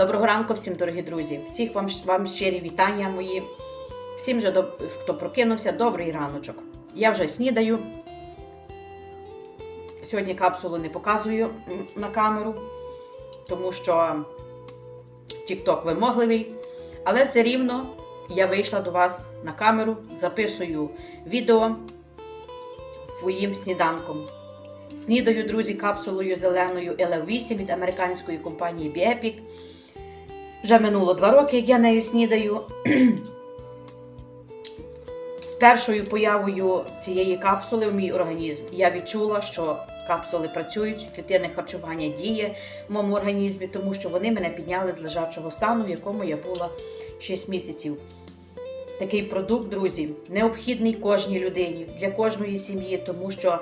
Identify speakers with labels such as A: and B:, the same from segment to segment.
A: Доброго ранку всім, дорогі друзі! Всіх вам, вам щирі вітання мої. Всім, до- хто прокинувся, добрий раночок. Я вже снідаю. Сьогодні капсулу не показую на камеру, тому що TikTok вимогливий. Але все рівно я вийшла до вас на камеру, записую відео своїм сніданком. Снідаю, друзі, капсулою зеленою LF8 від американської компанії Biepic. Вже минуло два роки, як я нею снідаю. З першою появою цієї капсули в мій організм я відчула, що капсули працюють, клітинне харчування діє в моєму організмі, тому що вони мене підняли з лежачого стану, в якому я була 6 місяців. Такий продукт, друзі, необхідний кожній людині, для кожної сім'ї, тому що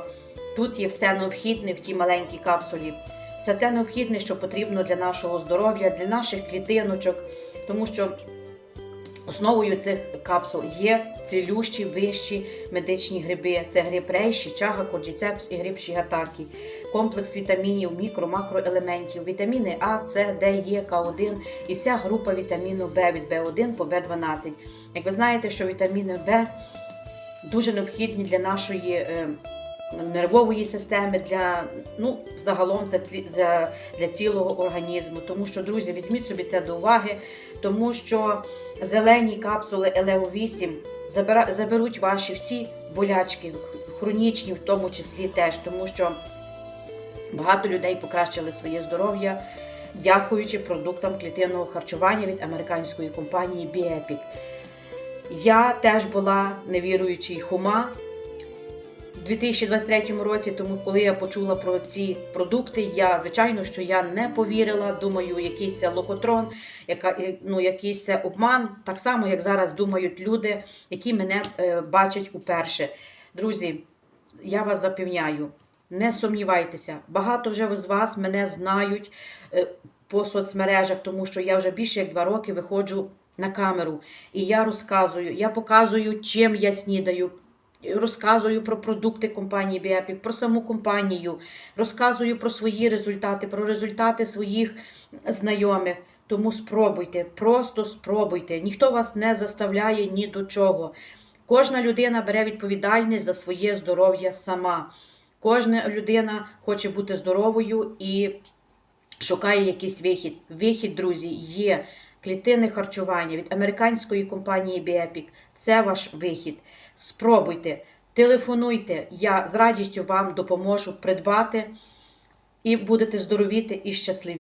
A: тут є все необхідне в тій маленькій капсулі. Все те необхідне, що потрібно для нашого здоров'я, для наших клітиночок, тому що основою цих капсул є цілющі вищі медичні гриби. Це гриб рейші, чага, кордіцепс і гриб шігатакі, комплекс вітамінів, мікро-макроелементів, вітаміни А, С, Д, Е, К1 і вся група вітаміну В від В1 по В12. Як ви знаєте, що вітаміни В дуже необхідні для нашої е, нервової системи, для ну, загалом для, для цілого організму. Тому що, друзі, візьміть собі це до уваги, тому що зелені капсули ЛЕО8 заберуть ваші всі болячки, хронічні в тому числі теж, тому що багато людей покращили своє здоров'я. Дякуючи продуктам клітинного харчування від американської компанії Biepic. Я теж була невіруючий хума у 2023 році, тому коли я почула про ці продукти, я звичайно, що я не повірила. Думаю, якийсь лохотрон, яка ну якийсь обман, так само як зараз думають люди, які мене е, бачать уперше. Друзі, я вас запевняю, не сумнівайтеся. Багато вже з вас мене знають е, по соцмережах, тому що я вже більше як два роки виходжу на камеру і я розказую, я показую, чим я снідаю. Розказую про продукти компанії Біапік, про саму компанію, розказую про свої результати, про результати своїх знайомих. Тому спробуйте, просто спробуйте. Ніхто вас не заставляє ні до чого. Кожна людина бере відповідальність за своє здоров'я сама. Кожна людина хоче бути здоровою і шукає якийсь вихід. Вихід, друзі, є клітинне харчування від американської компанії Biepic. Це ваш вихід. Спробуйте, телефонуйте. Я з радістю вам допоможу придбати і будете здоровіти і щасливі.